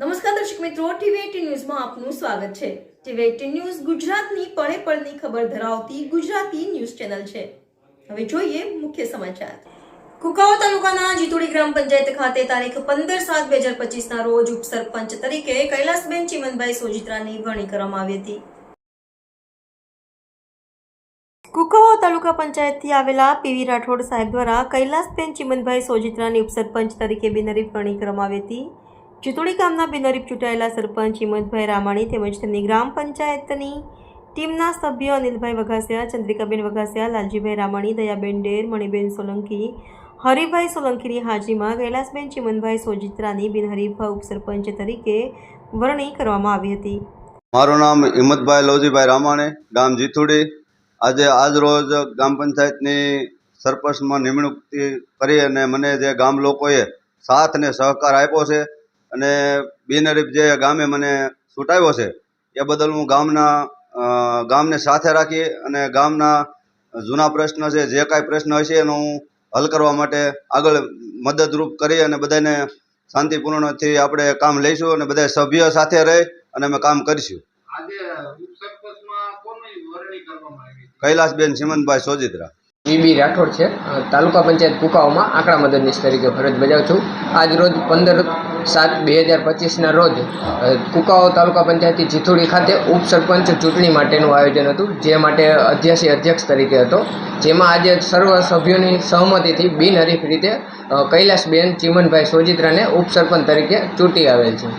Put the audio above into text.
નમસ્કાર દર્શક મિત્રો ટીવી ન્યૂઝમાં આપનું સ્વાગત છે. ટીવી એટીન ન્યૂઝ ગુજરાતની પળે પળની ખબર ધરાવતી ગુજરાતી ન્યૂઝ ચેનલ છે. હવે જોઈએ મુખ્ય સમાચાર. કુકાઓ તાલુકાના જીતુડી ગ્રામ પંચાયત ખાતે તારીખ પંદર સાત બે હજાર પચીસના રોજ ઉપસરપંચ તરીકે કૈલાસબેન ચિમનભાઈ સોજિત્રાની વરણી કરવામાં આવી હતી. કુકાઓ તાલુકા પંચાયતથી આવેલા પીવી રાઠોડ સાહેબ દ્વારા કૈલાસબેન ચિમનભાઈ સોજિત્રાની ઉપસરપંચ તરીકે બિનહરીફ વરણી કરવામાં આવી હતી. ચિતોડી ગામના બિનહરીફ ચૂંટાયેલા સરપંચ હિંમતભાઈ રામાણી તેમજ તેમની ગ્રામ પંચાયતની ટીમના સભ્ય અનિલભાઈ વઘાસિયા, ચંદ્રિકાબેન વઘાસિયા, લાલજીભાઈ રામાણી, દયાબેન ડેર, મણિબેન સોલંકી, હરિભાઈ સોલંકીની હાજરીમાં કૈલાસબેન ચિમનભાઈ સોજિત્રાની બિનહરીફ ઉપસરપંચ તરીકે વરણી કરવામાં આવી હતી. મારું નામ હિંમતભાઈ લવજીભાઈ રામાણે, ગામ જીથુડી. આજે આજ રોજ ગ્રામ પંચાયતની સરપંચમાં નિમણૂક કરી અને મને જે ગામ લોકોએ સાથ અને સહકાર આપ્યો છે અને બિનહરીફ જે ગામે મને છૂટાવ્યો છે એ બદલ હું ગામના ગામને સાથે રાખી અને ગામના જૂના પ્રશ્ન છે જે કાંઈ પ્રશ્ન હશે એનો હું હલ કરવા માટે આગળ મદદરૂપ કરી અને બધાને શાંતિપૂર્ણથી આપણે કામ લઈશું અને બધા સભ્ય સાથે રહી અને અમે કામ કરીશું? કૈલાસબેન સિમંતભાઈ સોજિત્રા. બીબી રાઠોડ છે. તાલુકા પંચાયત કુકાઓમાં આંકડા મદદનીશ તરીકે ફરજ બજાવું છું. આજ રોજ પંદર સાત બે હજાર પચીસના રોજ કુકાઓ તાલુકા પંચાયતની જીથુડી ખાતે ઉપસરપંચ ચૂંટણી માટેનું આયોજન હતું, જે માટે અધ્યક્ષી અધ્યક્ષ તરીકે હતો. જેમાં આજે સર્વ સભ્યોની સહમતિથી બિનહરીફ રીતે કૈલાસબેન ચીમનભાઈ સોજિત્રાને ઉપસરપંચ તરીકે ચૂંટી આવેલ છે.